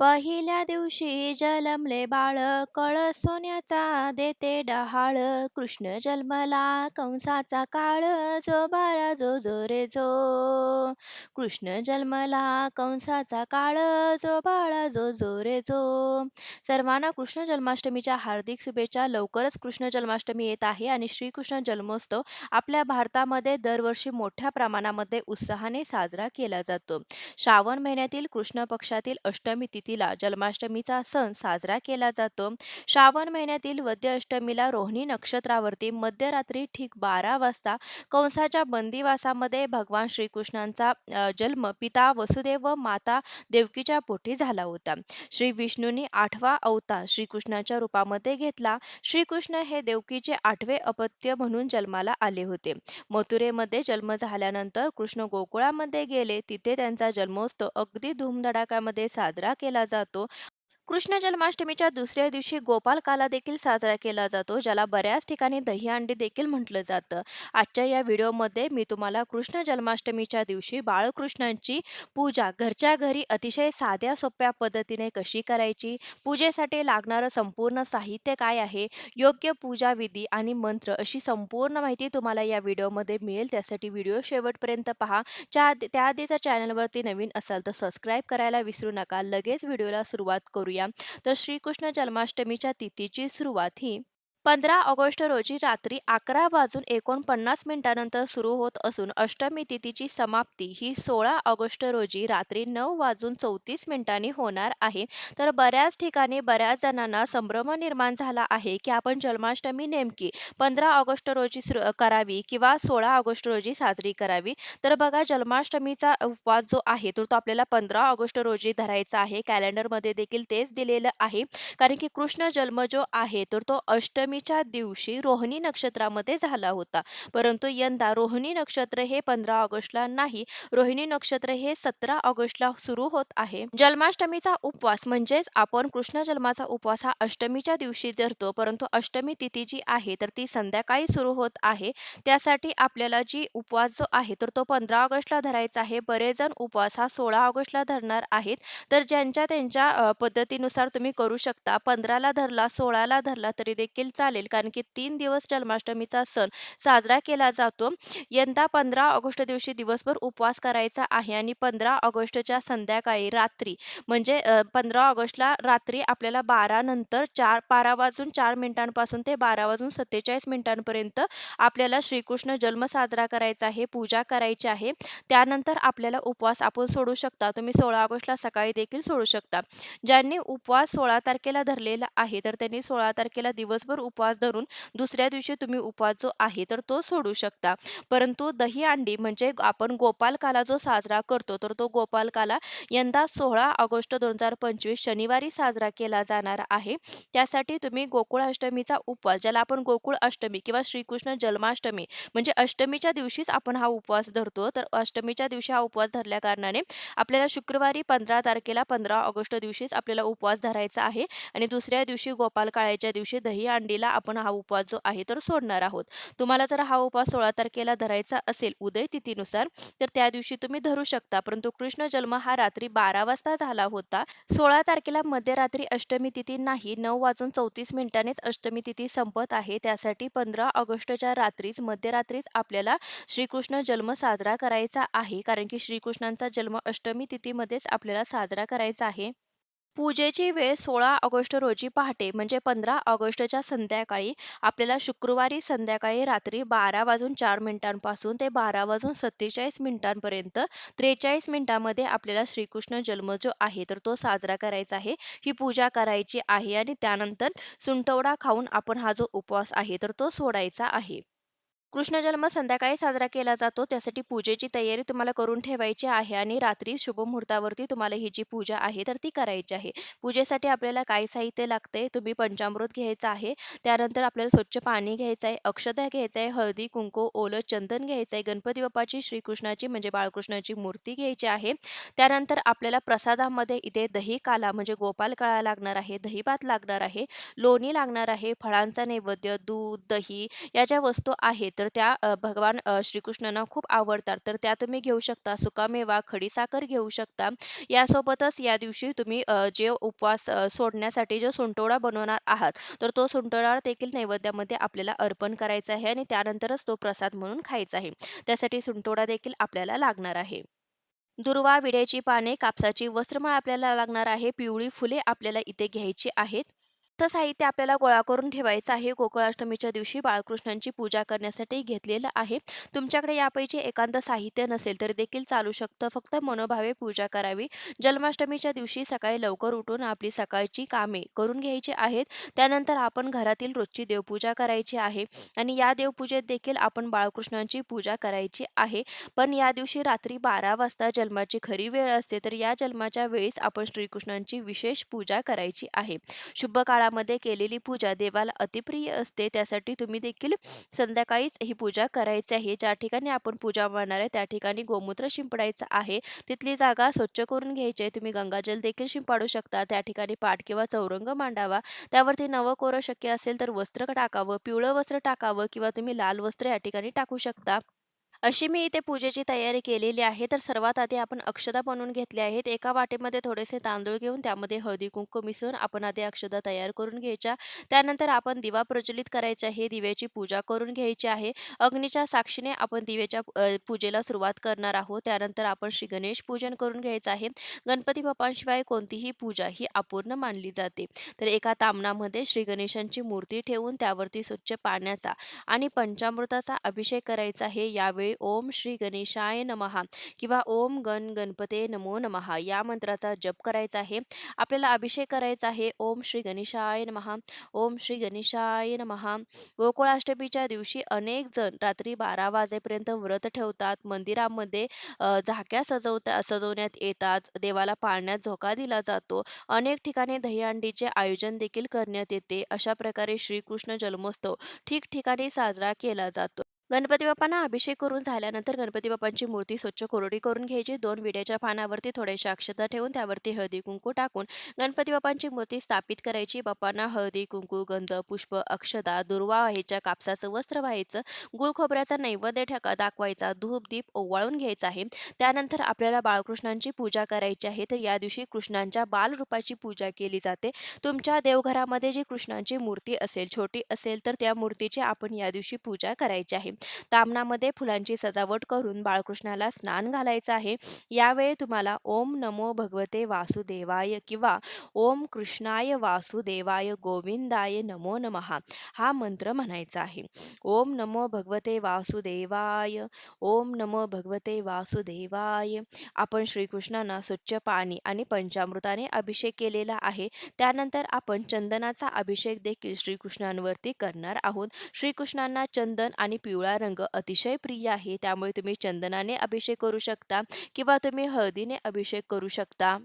पहिल्या दिवशी जलमले बाळ कळ सोन्याचा देते डहाळ. कृष्ण जन्मला कंसाचा काळ जो बारा जो जो रे जो. कृष्ण जन्मला कंसाचा काळ जो बाळा जो जो रे जो. सर्वांना कृष्ण जन्माष्टमीच्या हार्दिक शुभेच्छा. लवकरच कृष्ण जन्माष्टमी येत आहे आणि श्रीकृष्ण जन्मोत्सव आपल्या भारतामध्ये दरवर्षी मोठ्या प्रमाणामध्ये उत्साहाने साजरा केला जातो. श्रावण महिन्यातील कृष्ण पक्षातील अष्टमी तिथीला जन्माष्टमीचा सण साजरा केला जातो. श्रावण महिन्यातील वद्य अष्टमीला रोहिणी नक्षत्रावरती मध्यरात्री ठीक बारा वाजता कंसाच्या बंदिवासामध्ये भगवान श्रीकृष्णांचा जन्म पिता वसुदेव व माता देवकीच्या पोटी झाला होता. श्री विष्णूंनी आठवा अवतार श्रीकृष्णाच्या रूपामध्ये घेतला. श्रीकृष्ण हे देवकीचे आठवे अपत्य म्हणून जन्माला आले होते. मथुरेमध्ये जन्म झाल्यानंतर कृष्ण गोकुळामध्ये गेले. तिथे त्यांचा जन्मोत्सव अगदी धूमधडाक्यामध्ये साजरा केला जातो. कृष्ण जन्माष्टमीच्या दुसऱ्या दिवशी गोपाल काला देखील साजरा केला जातो ज्याला बऱ्याच ठिकाणी दहीहंडी देखील म्हटलं जातं. आजच्या या व्हिडिओमध्ये मी तुम्हाला कृष्ण जन्माष्टमीच्या दिवशी बाळकृष्णांची पूजा घरच्या घरी अतिशय साध्या सोप्या पद्धतीने कशी करायची पूजेसाठी लागणारं संपूर्ण साहित्य काय आहे योग्य पूजा विधी आणि मंत्र अशी संपूर्ण माहिती तुम्हाला या व्हिडिओमध्ये मिळेल. त्यासाठी व्हिडिओ शेवटपर्यंत पहा. त्या त्याआधी जर चॅनलवरती नवीन असाल तर सबस्क्राईब करायला विसरू नका. लगेच व्हिडिओला सुरुवात करूया. तर श्रीकृष्ण जन्माष्टमीच्या तिथीची सुरुवात ही पंधरा ऑगस्ट रोजी रात्री अकरा वाजून एकोणपन्नास मिनिटानंतर सुरू होत असून अष्टमी तिथीची समाप्ती ही सोळा ऑगस्ट रोजी रात्री नऊ वाजून चौतीस मिनिटांनी होणार आहे. तर बऱ्याच ठिकाणी बऱ्याच जणांना संभ्रम निर्माण झाला आहे की आपण जन्माष्टमी नेमकी पंधरा ऑगस्ट रोजी करावी किंवा सोळा ऑगस्ट रोजी साजरी करावी? तर बघा जन्माष्टमीचा उपवास जो आहे तो तो आपल्याला पंधरा ऑगस्ट रोजी धरायचा आहे. कॅलेंडरमध्ये देखील तेच दिलेलं आहे. कारण की कृष्ण जन्म जो आहे तर तो अष्टमी अष्टमीच्या दिवशी रोहिणी नक्षत्रामध्ये झाला होता. परंतु यंदा रोहिणी नक्षत्र हे पंधरा ऑगस्टला नाही रोहिणी नक्षत्र हे सतरा ऑगस्टला सुरू होत आहे. जन्माष्टमीचा उपवास म्हणजेच आपण कृष्ण जन्माचा उपवास हा अष्टमीच्या दिवशी धरतो परंतु अष्टमी तिथी जी आहे तर ती संध्याकाळी सुरू होत आहे. त्यासाठी आपल्याला जी उपवास जो आहे तर तो पंधरा ऑगस्टला धरायचा आहे. बरेच जण उपवास हा सोळा ऑगस्टला धरणार आहेत. तर ज्यांच्या त्यांच्या पद्धतीनुसार तुम्ही करू शकता. पंधराला धरला सोळाला धरला तरी देखील चालेल. कारण की तीन दिवस जन्माष्टमीचा सण साजरा केला जातो. यंदा पंधरा ऑगस्ट दिवशी दिवसभर उपवास करायचा आहे आणि पंधरा ऑगस्टच्या संध्याकाळी रात्री म्हणजे पंधरा ऑगस्टला रात्री आपल्याला बारा नंतर चार बारा वाजून चार मिनिटांपासून ते बारा वाजून सत्तेचाळीस मिनिटांपर्यंत आपल्याला श्रीकृष्ण जन्म साजरा करायचा आहे पूजा करायची आहे. त्यानंतर आपल्याला उपवास आपण सोडू शकता. तुम्ही सोळा ऑगस्टला सकाळी देखील सोडू शकता. ज्यांनी उपवास सोळा तारखेला धरलेला आहे तर त्यांनी सोळा तारखेला दिवसभर उपवास धरून दुसऱ्या दिवशी तुम्ही उपवास जो आहे तर तो सोडू शकता. परंतु दही अंडी म्हणजे आपण गोपालकाला जो साजरा करतो तर तो गोपालकाला यंदा सोळा ऑगस्ट दोन हजार पंचवीस शनिवारी साजरा केला जाणार आहे. त्यासाठी तुम्ही गोकुळ अष्टमीचा उपवास ज्याला आपण गोकुळ अष्टमी किंवा श्रीकृष्ण जन्माष्टमी म्हणजे अष्टमीच्या दिवशीच आपण हा उपवास धरतो तर अष्टमीच्या दिवशी हा उपवास धरल्या कारणाने आपल्याला शुक्रवारी पंधरा तारखेला पंधरा ऑगस्ट दिवशीच आपल्याला उपवास धरायचा आहे. आणि दुसऱ्या दिवशी गोपाल काळ्याच्या दिवशी दही अंडी आपण हा उपवास जो आहे तर सोडणार आहोत. तुम्हाला जर हा उपवास सोळा तारखेला धरायचा असेल उदय तिथीनुसार तर त्या दिवशी तुम्ही धरू शकता. परंतु कृष्ण जन्म हा रात्री बारा वाजता झाला होता. सोळा तारखेला मध्यरात्री अष्टमी तिथी नाही. नऊ वाजून चौतीस मिनिटांनीच अष्टमी तिथी संपत आहे. त्यासाठी पंधरा ऑगस्टच्या रात्रीच मध्यरात्रीच आपल्याला श्रीकृष्ण जन्म साजरा करायचा आहे. कारण की श्रीकृष्णांचा जन्म अष्टमी तिथीमध्येच आपल्याला साजरा करायचा आहे. पूजेची वेळ सोळा ऑगस्ट रोजी पहाटे म्हणजे पंधरा ऑगस्टच्या संध्याकाळी आपल्याला शुक्रवारी संध्याकाळी रात्री बारा वाजून चार मिनिटांपासून ते बारा वाजून सत्तेचाळीस मिनिटांपर्यंत त्रेचाळीस मिनिटांमध्ये आपल्याला श्रीकृष्ण जन्म जो आहे तर तो साजरा करायचा आहे. ही पूजा करायची आहे आणि त्यानंतर सुंटवडा खाऊन आपण हा जो उपवास आहे तर तो सोडायचा आहे. कृष्ण जन्म संध्याकाळी साजरा केला जातो. त्यासाठी पूजेची तयारी तुम्हाला करून ठेवायची आहे आणि रात्री शुभमुहूर्तावरती तुम्हाला ही जी पूजा आहे तर ती करायची आहे. पूजेसाठी आपल्याला काय साहित्य लागते तुम्ही पंचामृत घ्यायचं आहे. त्यानंतर आपल्याला स्वच्छ पाणी घ्यायचं आहे अक्षता घ्यायचं आहे हळदी कुंकू ओलं चंदन घ्यायचं आहे गणपती बाप्पाची श्रीकृष्णाची म्हणजे बाळकृष्णाची मूर्ती घ्यायची आहे. त्यानंतर आपल्याला प्रसादामध्ये इथे दही काला म्हणजे गोपाल काळा लागणार आहे दहीभात लागणार आहे लोणी लागणार आहे फळांचा नैवेद्य दूध दही या ज्या वस्तू आहेत तर त्या अ, भगवान अ, श्रीकृष्णांना खूप आवडतात. तर त्या तुम्ही घेऊ शकता. सुकामेवा, खडीसाखर घेऊ शकता. यासोबतच या दिवशी तुम्ही अ, जे उपवास अ, सोडण्यासाठी जो सुंटोळा बनवणार आहात, तर तो सुंटोळा देखील नैवेद्यामध्ये आपल्याला अर्पण करायचा आहे आणि त्यानंतरच तो प्रसाद म्हणून खायचा आहे. त्यासाठी सुंठोडा देखील आपल्याला लागणार आहे. दुर्वा, विड्याची पाने, कापसाची वस्त्रमाळ आपल्याला लागणार आहे. पिवळी फुले आपल्याला इथे घ्यायची आहेत. तर साहित्य आपल्याला गोळा करून ठेवायचं आहे. गोकुळाष्टमीच्या दिवशी बाळकृष्णांची पूजा करण्यासाठी घेतलेलं आहे. तुमच्याकडे यापैकी एखादं साहित्य नसेल तरी देखील चालू शकतं. फक्त मनोभावे पूजा करावी. जन्माष्टमीच्या दिवशी सकाळी लवकर उठून आपली सकाळची कामे करून घ्यायची आहेत. त्यानंतर आपण घरातील रोजची देवपूजा करायची आहे आणि या देवपूजेत देखील आपण बाळकृष्णांची पूजा करायची आहे. पण या दिवशी रात्री बारा वाजता जन्माची खरी वेळ असते. तर या जन्माच्या वेळीच आपण श्रीकृष्णांची विशेष पूजा करायची आहे. शुभ काळामध्ये केलेली पूजा देवाला अतिप्रिय असते. त्यासाठी तुम्ही देखील संध्याकाळीच ही पूजा करायची आहे. ज्या ठिकाणी आपण पूजा मांडणार आहे त्या ठिकाणी गोमूत्र शिंपडायचं आहे. तिथली जागा स्वच्छ करून घ्यायची आहे. तुम्ही गंगाजल देखील शिंपाडू शकता. त्या ठिकाणी पाठ किंवा चौरंग मांडावा. त्यावरती नवं कोरं शक्य असेल तर वस्त्र टाकावं, पिवळं वस्त्र टाकावं किंवा तुम्ही लाल वस्त्र या ठिकाणी टाकू शकता. अशी मी इथे पूजेची तयारी केलेली आहे. तर सर्वात आधी आपण अक्षदा बनवून घेतल्या आहेत. एका वाटीमध्ये थोडेसे तांदूळ घेऊन त्यामध्ये हळदी-कुंकू मिसळून आपण आधी अक्षदा तयार करून घ्यायच्या. त्यानंतर आपण दिवा प्रज्वलित करायचा आहे. दिव्याची पूजा करून घ्यायची आहे. अग्नीच्या साक्षीने आपण दिव्याच्या पूजेला सुरुवात करणार आहोत. त्यानंतर आपण श्री गणेश पूजन करून घ्यायचं आहे. गणपती बाप्पांशिवाय कोणतीही पूजा ही अपूर्ण मानली जाते. तर एका तामणामध्ये श्री गणेशांची मूर्ती ठेवून त्यावरती स्वच्छ पाण्याचा आणि पंचामृताचा अभिषेक करायचा आहे. यावेळी ओम श्री गणेशाय नमहा किंवा ओम गण गणपते नमो नमहा या मंत्राचा जप करायचा आहे. आपल्याला अभिषेक करायचा आहे. ओम श्री गणेशाय नमहा ओम श्री गणेशाय नमहा गोकुळाष्टमीच्या दिवशी अनेक जण रात्री बारा वाजेपर्यंत व्रत ठेवतात. मंदिरामध्ये झाक्या सजवता सजवण्यात येतात. देवाला पाळण्यात झोका दिला जातो. अनेक ठिकाणी दहीहंडीचे आयोजन देखील करण्यात येते. अशा प्रकारे श्रीकृष्ण जन्मोत्सव ठिकठिकाणी साजरा केला जातो. गणपती बाप्पांना अभिषेक करून झाल्यानंतर गणपती बाप्पांची मूर्ती स्वच्छ कोरडी करून घ्यायची. दोन विड्याच्या पानावरती थोड्याशा अक्षता ठेवून त्यावरती हळदी-कुंकू टाकून गणपती बाप्पांची मूर्ती स्थापित करायची. बाप्पांना हळदी, कुंकू, गंध, पुष्प, अक्षता, दुर्वा व्हायच्या, कापसाचं वस्त्र व्हायचं, गुळ खोबऱ्याचा नैवेद्य ठका दाखवायचा, धूप, दीप ओवाळून घ्यायचा आहे. त्यानंतर आपल्याला बाळकृष्णांची पूजा करायची आहे. तर या दिवशी कृष्णांच्या बालरूपाची पूजा केली जाते. तुमच्या देवघरामध्ये जी कृष्णांची मूर्ती असेल, छोटी असेल तर त्या मूर्तीची आपण या दिवशी पूजा करायची आहे. तामणामध्ये फुलांची सजावट करून बाळकृष्णाला स्नान घालायचं आहे. यावेळी तुम्हाला ओम नमो भगवते वासुदेवाय किंवा ओम कृष्णाय वासुदेवाय गोविंदाय नमो नमः हा मंत्र म्हणायचा आहे. ओम नमो भगवते वासुदेवाय, ओम नमो भगवते वासुदेवाय. आपण श्रीकृष्णांना स्वच्छ पाणी आणि पंचामृताने अभिषेक केलेला आहे. त्यानंतर आपण चंदनाचा अभिषेक देखील श्रीकृष्णांवरती करणार आहोत. श्रीकृष्णांना चंदन आणि पिवळा रंग अतिशय प्रिय आहे. त्यामुळे तुम्ही चंदनाने अभिषेक करू शकता किंवा तुम्ही हळदीने अभिषेक करू शकता.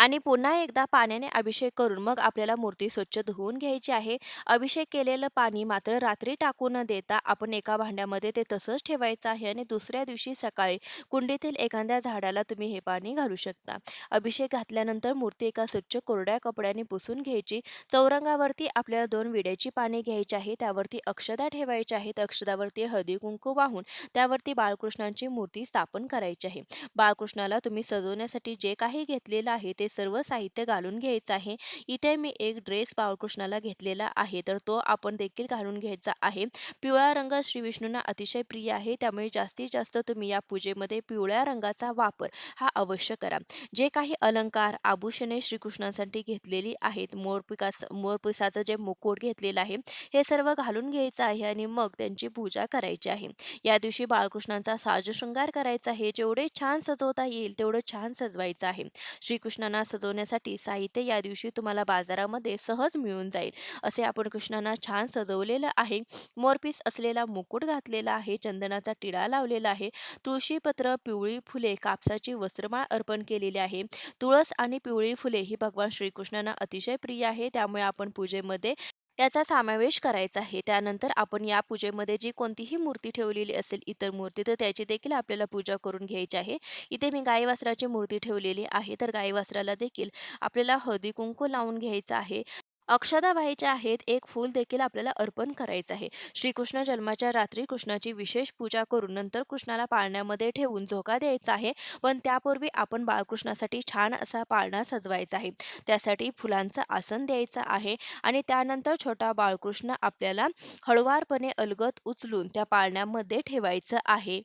आणि पुन्हा एकदा पाण्याने अभिषेक करून मग आपल्याला मूर्ती स्वच्छ धुवून घ्यायची आहे. अभिषेक केलेलं पाणी मात्र रात्री टाकू न देता आपण एका भांड्यामध्ये ते तसंच ठेवायचं आहे आणि दुसऱ्या दिवशी सकाळी कुंडीतील एखाद्या झाडाला तुम्ही हे पाणी घालू शकता. अभिषेक घातल्यानंतर मूर्ती एका स्वच्छ कोरड्या कपड्याने पुसून घ्यायची. चौरंगावरती आपल्याला दोन विड्याची पाने घ्यायची आहे. त्यावरती अक्षदा ठेवायच्या आहेत. अक्षदावरती हळदी-कुंकू वाहून त्यावरती बाळकृष्णांची मूर्ती स्थापन करायची आहे. बाळकृष्णाला तुम्ही सजवण्यासाठी जे काही घेतलेलं आहे ते सर्व साहित्य घालून घ्यायचं आहे. इथे मी एक ड्रेस बाळकृष्णाला घेतलेला आहे तर तो आपण देखील घालून घ्यायचा आहे. पिवळा रंग श्री विष्णूंना अतिशय प्रिय आहे त्यामुळे जास्तीत जास्त तुम्ही या पूजेमध्ये पिवळ्या रंगाचा वापर हा अवश्य करा. जे काही अलंकार, आभूषणे श्रीकृष्णांसाठी घेतलेली आहेत, मोरपिकास मोरपिसाचं जे मुकुट घेतलेलं आहे, हे सर्व घालून घ्यायचं आहे आणि मग त्यांची पूजा करायची आहे. या दिवशी बाळकृष्णांचा साजशृंगार करायचा आहे. जेवढे छान सजवता येईल तेवढं छान सजवायचं आहे. श्रीकृष्णांना सजवण्यासाठी साहित्य या दिवशी तुम्हाला बाजारामध्ये सहज मिळून जाईल. असे आपण कृष्णांना छान सजवलेलं आहे. मोरपीस असलेला मुकुट घातलेला आहे. चंदनाचा टिळा लावलेला आहे. तुळशीपत्र, पिवळी फुले, कापसाची वस्त्रमाळ अर्पण केलेली आहे. तुळस आणि पिवळी फुले ही भगवान श्रीकृष्णांना अतिशय प्रिय आहे. त्यामुळे आपण पूजेमध्ये याचा समावेश करायचा आहे. त्यानंतर आपण या पूजेमध्ये जी कोणतीही मूर्ती ठेवलेली असेल, इतर मूर्ती, तर त्याची देखील आपल्याला पूजा करून घ्यायची आहे. इथे मी गाई वासराची मूर्ती ठेवलेली आहे. तर गाई वासराला देखील आपल्याला हळदी-कुंकू लावून घ्यायचं आहे. अक्षदा व्हायच्या आहेत, एक फूल देखील आपल्याला अर्पण करायचं आहे. श्रीकृष्ण जन्माच्या रात्री कृष्णाची विशेष पूजा करून नंतर कृष्णाला पाळण्यामध्ये ठेवून झोका द्यायचा आहे. पण त्यापूर्वी आपण बाळकृष्णासाठी छान असा पाळणा सजवायचा आहे. त्यासाठी फुलांचं आसन द्यायचं आहे आणि त्यानंतर छोटा बाळकृष्ण आपल्याला हळुवारपणे अलगत उचलून त्या पाळण्यामध्ये ठेवायचं आहे.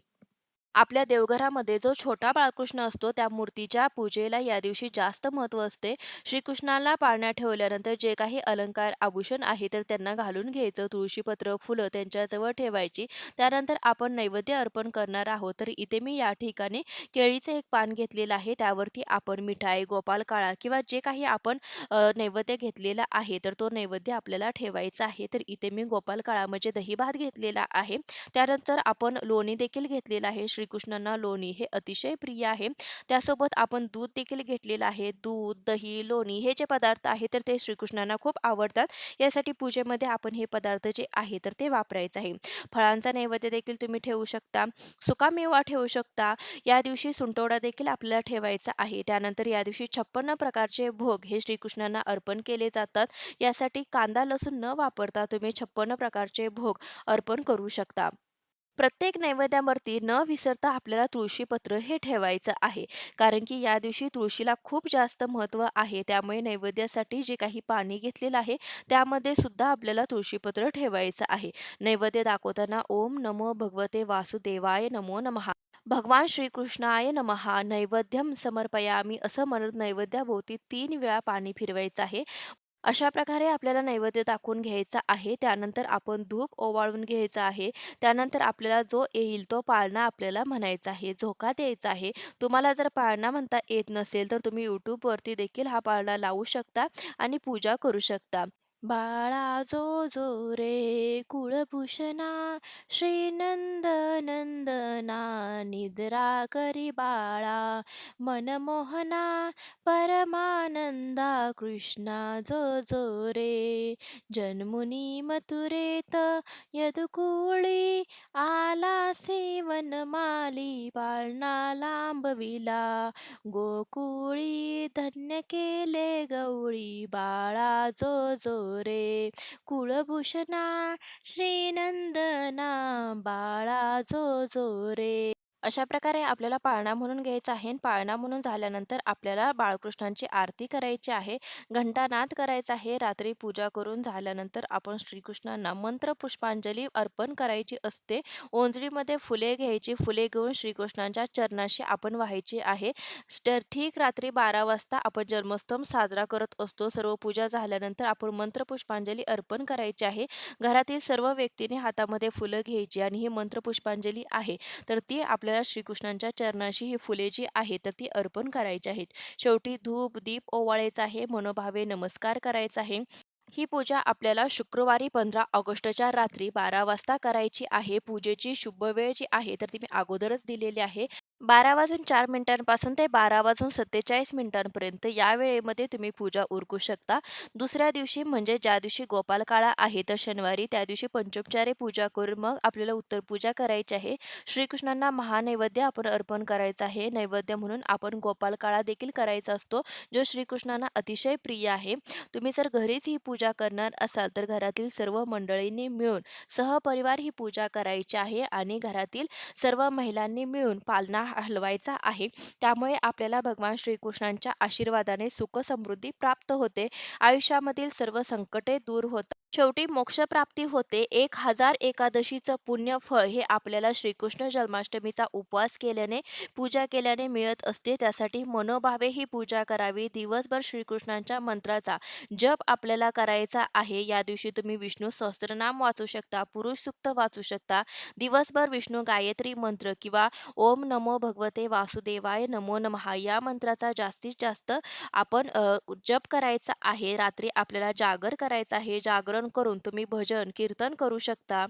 आपल्या देवघरामध्ये जो छोटा बाळकृष्ण असतो त्या मूर्तीच्या पूजेला या दिवशी जास्त महत्त्व असते. श्रीकृष्णाला पाळण्यात ठेवल्यानंतर जे काही अलंकार, आभूषण आहे तर त्यांना घालून घ्यायचं. तुळशीपत्र, फुलं त्यांच्याजवळ ठेवायची. त्यानंतर आपण नैवेद्य अर्पण करणार आहोत. तर इथे मी या ठिकाणी केळीचं एक पान घेतलेलं आहे. त्यावरती आपण मिठाई, गोपाल काळा किंवा जे काही आपण नैवेद्य घेतलेला आहे तर तो नैवेद्य आपल्याला ठेवायचा आहे. तर इथे मी गोपाल काळामध्ये म्हणजे दहीभात घेतलेला आहे. त्यानंतर आपण लोणी देखील घेतलेलं आहे. श्री श्रीकृष्णांना लोणी हे अतिशय प्रिय आहे. त्यासोबत आपण दूध देखील घेतलेलं आहे. दूध, दही, लोणी हे जे पदार्थ आहे तर ते श्रीकृष्णांना खूप आवडतात. यासाठी पूजेमध्ये आपण हे पदार्थ जे आहे तर ते वापरायचं आहे. फळांचा नैवेद्य देखील तुम्ही ठेवू शकता. सुकामेवा ठेवू शकता. या दिवशी सुंटवडा देखील आपल्याला ठेवायचा आहे. त्यानंतर या दिवशी 56 प्रकारचे भोग हे श्रीकृष्णांना अर्पण केले जातात. यासाठी कांदा, लसूण न वापरता तुम्ही 56 प्रकारचे भोग अर्पण करू शकता. प्रत्येक नैवेद्यावरती न विसरता आपल्याला तुळशीपत्र हे ठेवायचं आहे. कारण की या दिवशी तुळशीला खूप जास्त महत्त्व आहे. त्यामुळे नैवेद्यासाठी जे काही पाणी घेतलेलं आहे, त्यामध्ये सुद्धा आपल्याला तुळशीपत्र ठेवायचं आहे. नैवेद्य दाखवताना ओम नमो भगवते वासुदेवाय नमो नमः. भगवान श्रीकृष्णाय नमः नैवेद्यम समर्पयामी असं म्हणत नैवेद्याभोवती तीन वेळा पाणी फिरवायचं आहे. अशा प्रकारे आपल्याला नैवेद्य दाखवून घ्यायचा आहे. त्यानंतर आपण धूप ओवाळून घ्यायचा आहे. त्यानंतर आपल्याला जो येईल तो पाळणा आपल्याला म्हणायचा आहे, झोका द्यायचा आहे. तुम्हाला जर पाळणा म्हणता येत नसेल, तर तुम्ही यूट्यूबवरती देखील हा पाळणा लावू शकता आणि पूजा करू शकता. बाळा जो जो रे कुळभूषणा श्रीनंदनंदना निद्रा करी बाळा मनमोहना परमानंदा कृष्णा जो जो रे जन्मुनी मथुरेत यदुकुळी आला सेवनमाली पाळणा लांबविला गोकुळी धन्य केले गवळी बाळा जो जो रे. कुळभूषणा श्रीनंदना बाळा जो जो रे. अशा प्रकारे आपल्याला पाळणा म्हणून घ्यायचा आहे आणि पाळणा म्हणून झाल्यानंतर आपल्याला बाळकृष्णांची आरती करायची आहे. घंटानाद करायचा आहे. रात्री पूजा करून झाल्यानंतर आपण श्रीकृष्णांना मंत्र पुष्पांजली अर्पण करायची असते. ओंजळीमध्ये फुले घ्यायची. फुले घेऊन श्रीकृष्णांच्या चरणाशी आपण व्हायची आहे. तर ठीक रात्री बारा वाजता आपण जन्मोत्सव साजरा करत असतो. सर्व पूजा झाल्यानंतर आपण मंत्र पुष्पांजली अर्पण करायची आहे. घरातील सर्व व्यक्तीने हातामध्ये फुलं घ्यायची आणि ही मंत्र पुष्पांजली आहे. तर ती आपल्याला श्रीकृष्णांच्या चरणाशी ही फुले जी आहे तर ती अर्पण करायची आहेत. शेवटी धूप दीप ओवाळायचा आहे मनोभावे नमस्कार करायचा आहे. ही पूजा आपल्याला शुक्रवारी पंधरा ऑगस्टच्या रात्री बारा वाजता करायची आहे. पूजेची शुभ वेळ जी आहे तर ती मी अगोदरच दिलेली आहे. बारा वाजून चार मिनिटांपासून ते बारा वाजून सत्तेचाळीस मिनिटांपर्यंत या वेळेमध्ये तुम्ही पूजा उरकू शकता. दुसऱ्या दिवशी म्हणजे ज्या दिवशी गोपालकाळा आहे तर शनिवारी त्या दिवशी पंचोपचारे पूजा करून मग आपल्याला उत्तर पूजा करायची आहे. श्रीकृष्णांना महानैवेद्य आपण अर्पण करायचं आहे. नैवेद्य म्हणून आपण गोपालकाळा देखील करायचा असतो जो श्रीकृष्णांना अतिशय प्रिय आहे. तुम्ही जर घरीच ही पूजा करणार असाल तर घरातील सर्व मंडळींनी मिळून सहपरिवार ही पूजा करायची आहे आणि घरातील सर्व महिलांनी मिळून पालना हलवायचा आहे. त्यामुळे आपल्याला भगवान श्रीकृष्णांच्या आशीर्वादाने सुख समृद्धी प्राप्त होते. आयुष्यामधील सर्व संकटे दूर होतात शेवटी मोक्षप्राप्ती होते. एक हजार एकादशीचं पुण्यफळ हे आपल्याला श्रीकृष्ण जन्माष्टमीचा उपवास केल्याने पूजा केल्याने मिळत असते. त्यासाठी मनोभावे ही पूजा करावी. दिवसभर श्रीकृष्णांच्या मंत्राचा जप आपल्याला करायचा आहे. या दिवशी तुम्ही विष्णू सहस्त्रनाम वाचू शकता पुरुष सुक्त वाचू शकता. दिवसभर विष्णू गायत्री मंत्र किंवा ओम नमो भगवते वासुदेवाय नमो नमः या मंत्राचा जास्तीत जास्त आपण जप करायचा आहे. रात्री आपल्याला जागर करायचं आहे. जागरण करून तुम्ही भजन कीर्तन करू शकता.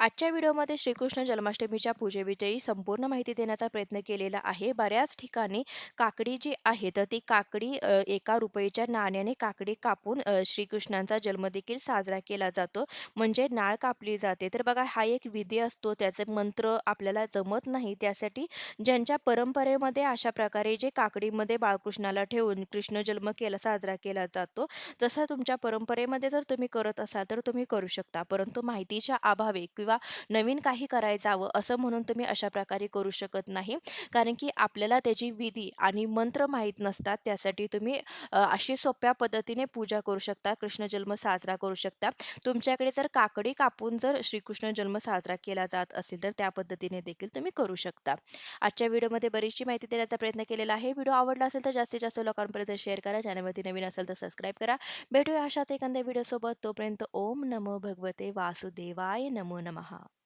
आजच्या व्हिडिओमध्ये श्रीकृष्ण जन्माष्टमीच्या पूजेविषयी संपूर्ण माहिती देण्याचा प्रयत्न केलेला आहे. बऱ्याच ठिकाणी काकडी जी आहे तर ती काकडी अ, एका रुपयेच्या नाण्याने काकडी कापून अ, श्रीकृष्णांचा जन्म देखील साजरा केला जातो. म्हणजे नाळ कापली जाते. तर बघा हा एक विधी असतो. त्याचे मंत्र आपल्याला जमत नाही. त्यासाठी ज्यांच्या परंपरेमध्ये अशा प्रकारे जे काकडीमध्ये बाळकृष्णाला ठेवून कृष्ण जन्म केला साजरा केला जातो. जसा तुमच्या परंपरेमध्ये जर तुम्ही करत असाल तर तुम्ही करू शकता. परंतु माहितीच्या अभावे किंवा नवीन काही करायचं हवं असं म्हणून तुम्ही अशा प्रकारे करू शकत नाही. कारण की आपल्याला त्याची विधी आणि मंत्र माहीत नसतात त्यासाठी तुम्ही अशी सोप्या पद्धतीने पूजा करू शकता कृष्ण जन्म साजरा करू शकता. तुमच्याकडे जर काकडी कापून जर श्रीकृष्ण जन्म साजरा केला जात असेल तर त्या पद्धतीने देखील तुम्ही करू शकता. आजच्या व्हिडिओमध्ये बरीचशी माहिती देण्याचा प्रयत्न केलेला आहे. व्हिडिओ आवडला असेल तर जास्तीत जास्त लोकांपर्यंत शेअर करा. चॅनलवरती नवीन असेल तर सबस्क्राईब करा. भेटूया अशाच एखाद्या व्हिडिओसोबत. तोपर्यंत ओम नमो भगवते वासुदेवाय. नमो नमः. Yamaha